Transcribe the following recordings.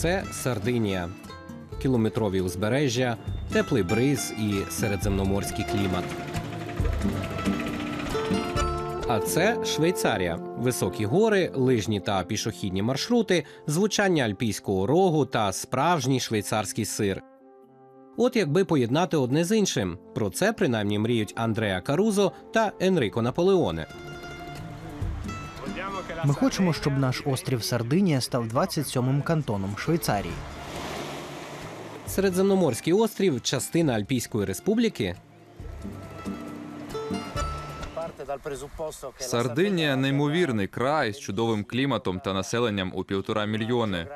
це Сардинія. Кілометрові узбережжя, теплий бриз і середземноморський клімат. А це Швейцарія. Високі гори, лижні та пішохідні маршрути, звучання альпійського рогу та справжній швейцарський сир. От якби поєднати одне з іншим. Про це принаймні мріють Андреа Карузо та Енрико Наполеоне. Ми хочемо, щоб наш острів Сардинія став 27-м кантоном Швейцарії. Середземноморський острів частина Альпійської республіки. Сардинія неймовірний край з чудовим кліматом та населенням у півтора мільйони.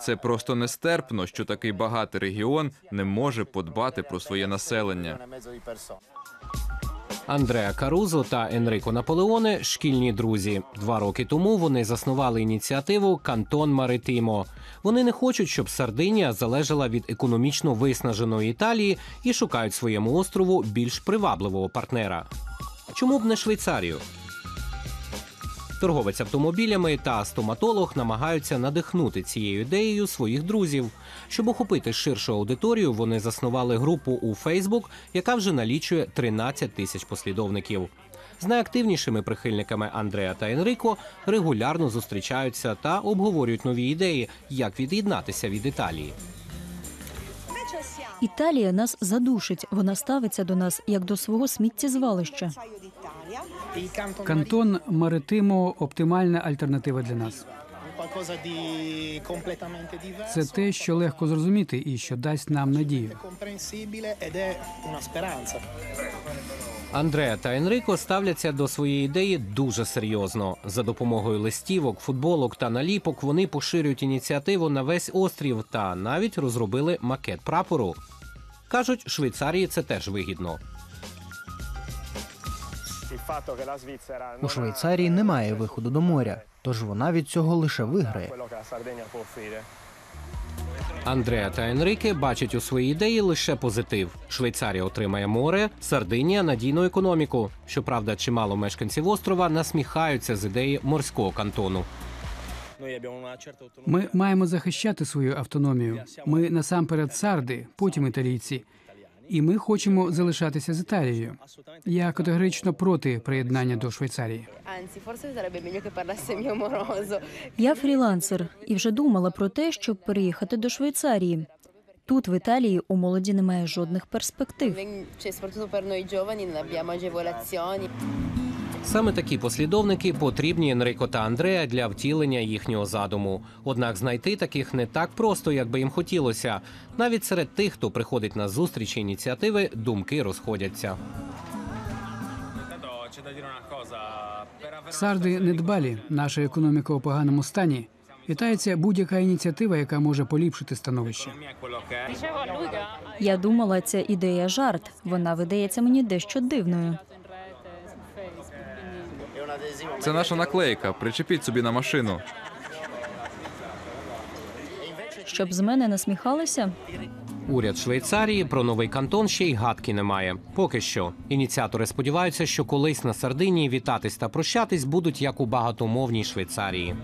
Це просто нестерпно, що такий багатий регіон не може подбати про своє населення. Андреа Карузо та Енрико Наполеоне шкільні друзі. Два роки тому вони заснували ініціативу Кантон Маритимо. Вони не хочуть, щоб Сардинія залежала від економічно виснаженої Італії і шукають своєму острову більш привабливого партнера. Чому б не Швейцарію? Торговець автомобілями та стоматолог намагаються надихнути цією ідеєю своїх друзів. Щоб охопити ширшу аудиторію, вони заснували групу у Фейсбук, яка вже налічує 13 тисяч послідовників. З найактивнішими прихильниками Андреа та Енрико регулярно зустрічаються та обговорюють нові ідеї, як від'єднатися від Італії. Італія нас задушить. Вона ставиться до нас як до свого сміттєзвалища. Кантон Маритимо оптимальна альтернатива для нас. Це те, що легко зрозуміти і що дасть нам надію. Андреа та Енрико ставляться до своєї ідеї дуже серйозно. За допомогою листівок, футболок та наліпок вони поширюють ініціативу на весь острів та навіть розробили макет прапору. Кажуть, Швейцарії це теж вигідно. У Швейцарії немає виходу до моря, тож вона від цього лише виграє. Андреа та Енрике бачать у своїй ідеї лише позитив. Швейцарія отримає море, Сардинія надійну економіку. Щоправда, чимало мешканців острова насміхаються з ідеї морського кантону. Ми маємо захищати свою автономію. Ми насамперед сарди, потім італійці. І ми хочемо залишатися з Італією. Я категорично проти приєднання до Швейцарії. Я фрілансер і вже думала про те, щоб переїхати до Швейцарії. Тут, в Італії, у молоді немає жодних перспектив. Саме такі послідовники потрібні Енрико та Андреа для втілення їхнього задуму. Однак знайти таких не так просто, як би їм хотілося. Навіть серед тих, хто приходить на зустрічі ініціативи, думки розходяться. Сарди недбалі, наша економіка у поганому стані. Вітається будь-яка ініціатива, яка може поліпшити становище. Я думала, ця ідея жарт. Вона видається мені дещо дивною. Це наша наклейка. Причепіть собі на машину. Щоб з мене насміхалися. Уряд Швейцарії про новий кантон ще й гадки не має. Поки що. Ініціатори сподіваються, що колись на Сардинії вітатись та прощатись будуть як у багатомовній Швейцарії.